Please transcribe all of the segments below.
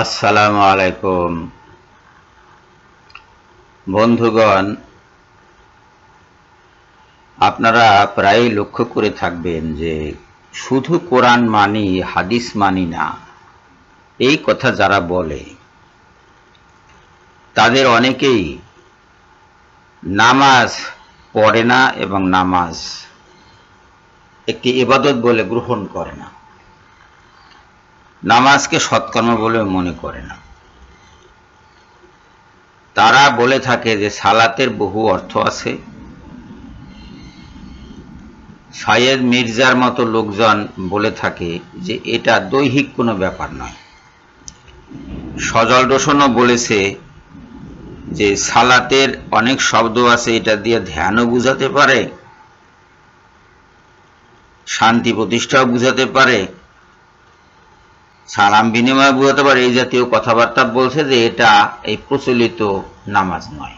আসসালামু আলাইকুম। বন্ধুগণ, আপনারা প্রায় লক্ষ্য করে থাকবেন যে শুধু কোরআন মানি, হাদিস মানি না, এই কথা যারা বলে, তাদের অনেকেই নামাজ পড়ে না এবং নামাজ একটি ইবাদত বলে গ্রহণ করে না। নামাজকে সৎকর্ম বলে মনে করে না। তারা বলে থাকে যে সালাতের বহু অর্থ আছে। সায়েদ মির্জার মতো লোকজন বলে থাকে যে এটা দৈহিক কোনো ব্যাপার নয়। সজল রোশনও বলেছে যে সালাতের অনেক শব্দ আছে, এটা দিয়ে ধ্যানও বুঝাতে পারে, শান্তি প্রতিষ্ঠাও বুঝাতে পারে সালাম বিনিময় বুঝাতে পারে, এই জাতীয় কথাবার্তা বলছে যে এটা এই প্রচলিত নামাজ নয়।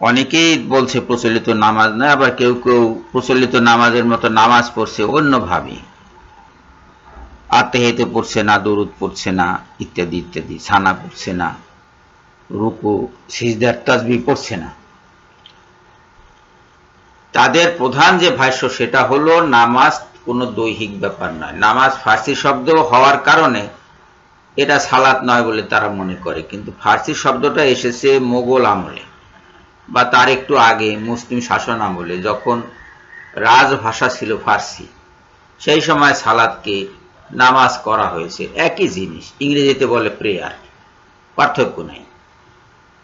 অনেকেই বলছে প্রচলিত নামাজ নয়, আবার কেউ কেউ প্রচলিত নামাজের মতো নামাজ পড়ছে অন্যভাবে। আত্মেহিতে পড়ছে না, দরুদ পড়ছে না, ইত্যাদি ইত্যাদি ছানা পড়ছে না, রুকু, সিজদার তাজবি পড়ছে না। তাদের প্রধান যে ভাষ্য, সেটা হলো, নামাজ কোনো দৈহিক ব্যাপার নয়। নামাজ ফার্সি শব্দ হওয়ার কারণে এটা সালাত নয় বলে তারা মনে করে। কিন্তু ফার্সি শব্দটা এসেছে মোগল আমলে বা তার একটু আগে মুসলিম শাসন আমলে যখন রাজভাষা ছিল ফার্সি। সেই সময় সালাদকে নামাজ করা হয়েছে। একই জিনিস, ইংরেজিতে বলে প্রেয়ার পার্থক্য নেই।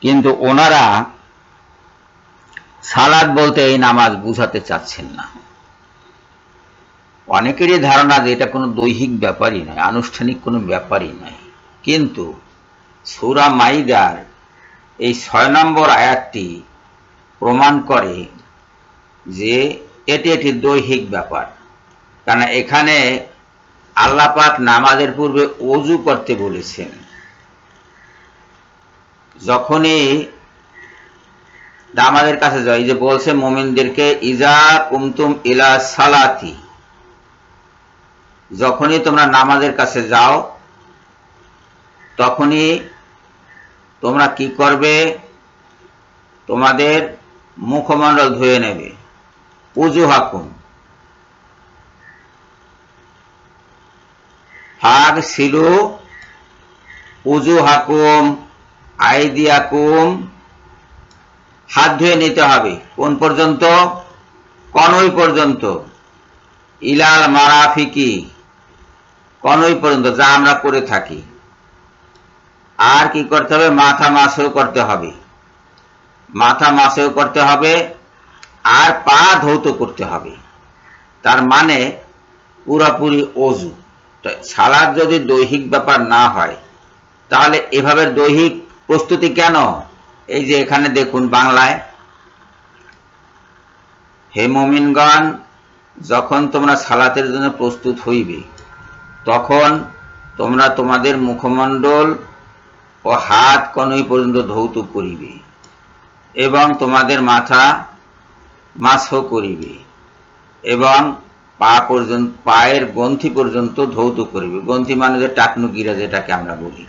কিন্তু ওনারা সালাদ বলতে এই নামাজ বুঝাতে চাচ্ছেন না। অনেকেরই ধারণা যে এটা কোনো দৈহিক ব্যাপারই নয়, আনুষ্ঠানিক কোনো ব্যাপারই নয়। কিন্তু সুরা মাইদার এই ছয় নম্বর আয়াতটি প্রমাণ করে যে এটি একটি দৈহিক ব্যাপার। কারণ এখানে আল্লাপাক নামাজের পূর্বে অজু করতে বলেছেন। যখনই আমাদের কাছে যায় যে বলছে মোমিনদেরকে ইজা কুমতুম ইলা সালাতি যখনই তোমরা নামাজের কাছে যাও, তখনই তোমরা কি করবে? তোমাদের মুখমণ্ডল ধুয়ে নেবে। উজু হাকুম হাগ সিলু, উজু হাকুম আইদিয়াকুম হাত ধুয়ে নিতে হবে। কোন পর্যন্ত? কনই পর্যন্ত। ইলাল মারাফিকি। কনই পর্যন্ত যা আমরা করে থাকি। আর কি করতে হবে? মাথা মাসেও করতে হবে। মাথা মাসেও করতে হবে, আর পা ধৌত করতে হবে। তার মানে পুরাপুরি অজু। সালাদ যদি দৈহিক ব্যাপার না হয়, তাহলে এভাবে দৈহিক প্রস্তুতি কেন? এই যে এখানে দেখুন বাংলায়, হে মমিনগণ, যখন তোমরা সালাতের জন্য প্রস্তুত হইবে তখন তোমরা তোমাদের মুখমণ্ডল ও হাত কনই পর্যন্ত ধৌত করিবে এবং তোমাদের মাথা মাছ করিবে এবং পা পর্যন্ত, পায়ের গ্রন্থি পর্যন্ত ধৌত করিবে। গ্রন্থি মানে যে টাকনু গিরা যেটাকে আমরা বলি।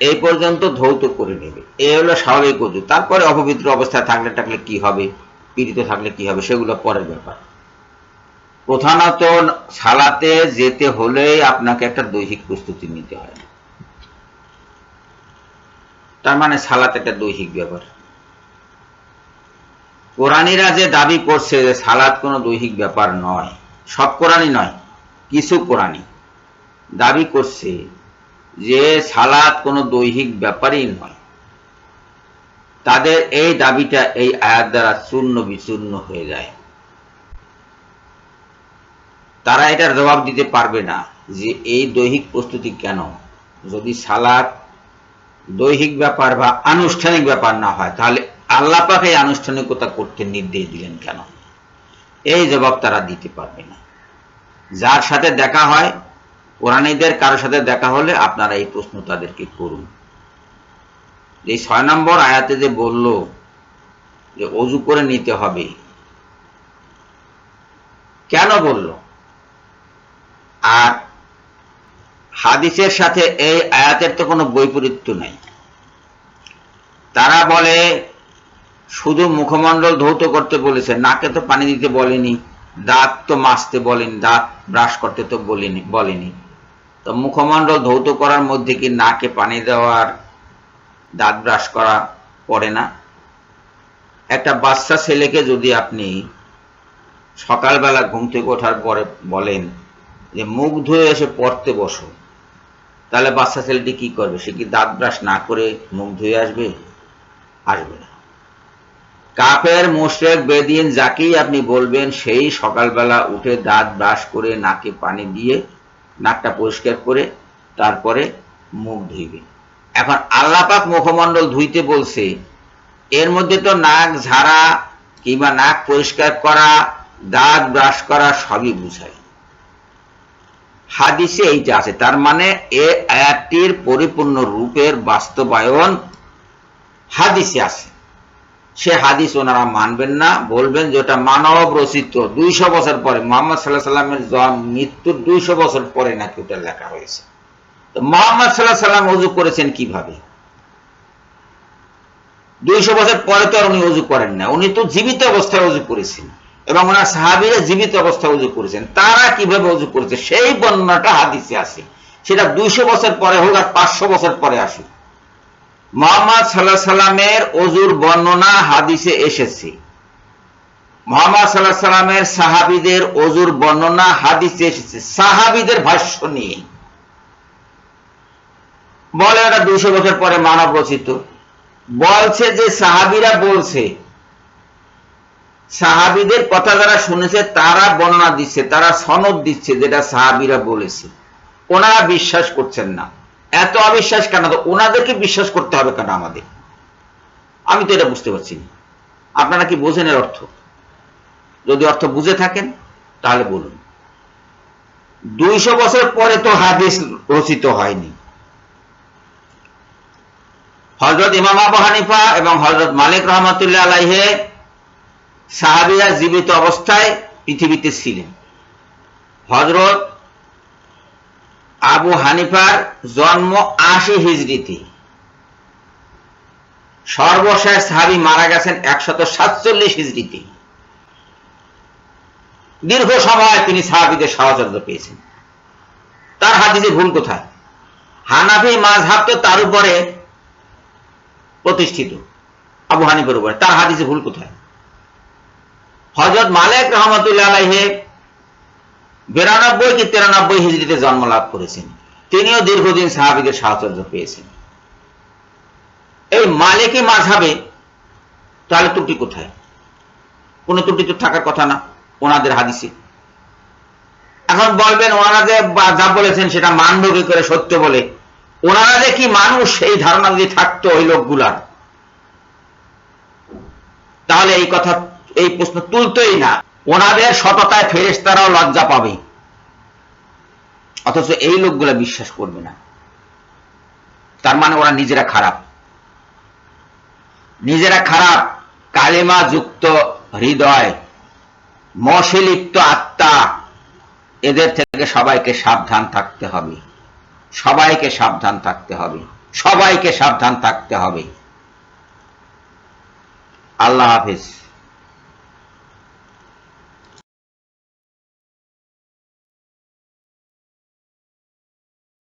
এই পর্যন্ত ধৌত করে নেবে। এ হলো স্বাভাবিক অজু তারপরে অপবিত্র অবস্থায় থাকলে টাকলে কি হবে? পীড়িত থাকলে কি হবে? সেগুলো পরের ব্যাপার। প্রধানত সালাতে যেতে হলেই আপনাকে একটা দৈহিক প্রস্তুতি নিতে হয়। তার মানে সালাত একটা দৈহিক ব্যাপার। কোরআনীরা যে দাবি করছে যে সালাদ কোনো দৈহিক ব্যাপার নয়, সব কোরআনই নয়, কিছু কোরআনই দাবি করছে যে সালাদ কোনো দৈহিক ব্যাপারই নয়। তাদের এই দাবিটা এই আয়াত দ্বারা চূর্ণ বিচূর্ণ হয়ে যায়। তারা এটার জবাব দিতে পারবে না যে এই দৈহিক প্রস্তুতি কেন? যদি সালাদ দৈহিক ব্যাপার বা আনুষ্ঠানিক ব্যাপার না হয়, তাহলে আল্লাহ পাক আনুষ্ঠানিকতা করতে নির্দেশ দিলেন কেন? এই জবাব তারা দিতে পারবে না। যার সাথে দেখা হয়, কোরআনীদের কারোর সাথে দেখা হলে আপনারা এই প্রশ্ন তাদেরকে করুন। এই ছয় নম্বর আয়াতে যে বলল যে অজু করে নিতে হবে, কেন বলল? আর হাদিসের সাথে এই আয়াতের তো কোনো বৈপরীত্য নাই। তারা বলে, শুধু মুখমণ্ডল ধৌত করতে বলেছে, নাকে তো পানি দিতে বলেনি, দাঁত তো মাজতে বলেনি, দাঁত ব্রাশ করতে তো বলেনি বলেনি। তো মুখমণ্ডল ধৌত করার মধ্যে কি নাকে পানি দেওয়ার, দাঁত ব্রাশ করা পড়ে না? একটা বাচ্চা ছেলেকে যদি আপনি সকালবেলা ঘুম থেকে ওঠার পরে বলেন যে মুখ ধুয়ে এসে পড়তে বসো। তাহলে বাচ্চা ছেলেটি কি করবে? সে কি দাঁত ব্রাশ না করে মুখ ধুয়ে আসবে? আসবে না। কাপের মোশরেক, বেদিন, যাকেই আপনি বলবেন, সেই সকালবেলা উঠে দাঁত ব্রাশ করে নাকে পানি দিয়ে নাকটা পরিষ্কার করে তারপরে মুখ ধুইবে। এখন আল্লাপাক মুখমণ্ডল ধুইতে বলছে, এর মধ্যে তো নাক ঝাড়া কিংবা নাক পরিষ্কার করা, দাঁত ব্রাশ করা সবই বুঝায়। হাদিসে এইটা আছে, তার মানে এ আয়াতটির পরিপূর্ণ রূপের বাস্তবায়ন হাদিসে আছে। সে হাদিস ওনারা মানবেন না, বলবেন যে ওটা মানব রচিত। দুইশো বছর পরে, মোহাম্মদ সাল্লাহ সাল্লামের মৃত্যুর দুইশো বছর পরে নাকি ওটা লেখা হয়েছে। তো মোহাম্মদ সাল্লাহ সাল্লাম অজু করেছেন কীভাবে? দুইশো বছর পরে তো আর উনি অজু করেন না। উনি তো জীবিত অবস্থায় অজু করেছেন। এবং ওনার সাহাবিরা জীবিত অবস্থায় অজু করেছেন। তারা কীভাবে অজু করেছে? সেই বর্ণনাটা হাদিসে আছে। সেটা দুইশো বছর পরে হোক আর পাঁচশো বছর পরে আসুক। মোহাম্মদ সাল্লাহ সাল্লামের অজুর বর্ণনা হাদিসে এসেছে। মোহাম্মদ সাল্লাহ সাল্লামের সাহাবিদের অজুর বর্ণনা হাদিসে এসেছে। সাহাবিদের ভাষ্য নিয়ে। বলে ওটা দুইশো বছর পরে মানব রচিত বলছে যে সাহাবিরা বলছে সাহাবিদের কথা যারা শুনেছে, তারা বর্ণনা দিচ্ছে, তারা সনদ দিচ্ছে যেটা সাহাবিরা বলেছে। ওনারা বিশ্বাস করছেন না। এত অবিশ্বাস কেন? ওনাদেরকে বিশ্বাস করতে হবে কেন আমাদের? আমি তো এটা বুঝতে পারছি না। আপনারা কি বোঝেন এর অর্থ? যদি অর্থ বুঝে থাকেন, তাহলে বলুন। দুইশো বছর পরে তো হাদিস রচিত হয়নি। হজরত ইমাম আবু হানিফা এবং হজরত মালিক রহমতুল্লাহ আলাইহে সাহাবিরা জীবিত অবস্থায় পৃথিবীতে ছিলেন। হজরত আবু হানিফার জন্ম আশি হিজড়িতে। সর্বশেষ সাহাবি মারা গেছেন একশত সাতচল্লিশ হিজড়িতে। দীর্ঘ সময় তিনি সাহাবিদের সহযোগিতা পেয়েছেন। তার হাদিসে ভুল কোথায়? হানাফি মাঝহাব তো তার উপরে প্রতিষ্ঠিত, আবু হানিফের উপরে। তার হাদিসে ভুল কোথায়? হজরত মালিক রহমতুল্লাহ আলাইহে বিরানব্বই কি তিরানব্বই হিজড়িতে জন্ম লাভ করেছেন। তিনিও দীর্ঘদিন সাহাবিদের সাহচর্য পেয়েছেন। এই মালিকই মাঝাবে তাহলে ত্রুটি কোথায়? কোন ত্রুটি তো থাকার কথা না, ওনাদের হাদিসে। এখন বলবেন, ওনারা যে যা বলেছেন সেটা মানব কি করে সত্য বলে। ওনারা যে কি মানুষ এই ধারণা যদি থাকতো ওই লোকগুলার। তাহলে এই কথা এই প্রশ্ন তুলতোই না। ওনাদের সততায় ফেরেস্তারাও লজ্জা পাবে। অথচ এই লোকগুলা বিশ্বাস করবে না। তার মানে ওরা নিজেরা খারাপ। নিজেরা খারাপ, কালিমা যুক্ত হৃদয় মশিলিপ্ত আত্মা, এদের থেকে সবাইকে সাবধান থাকতে হবে। সবাইকে সাবধান থাকতে হবে। সবাইকে সাবধান থাকতে হবে। আল্লাহ হাফিজ।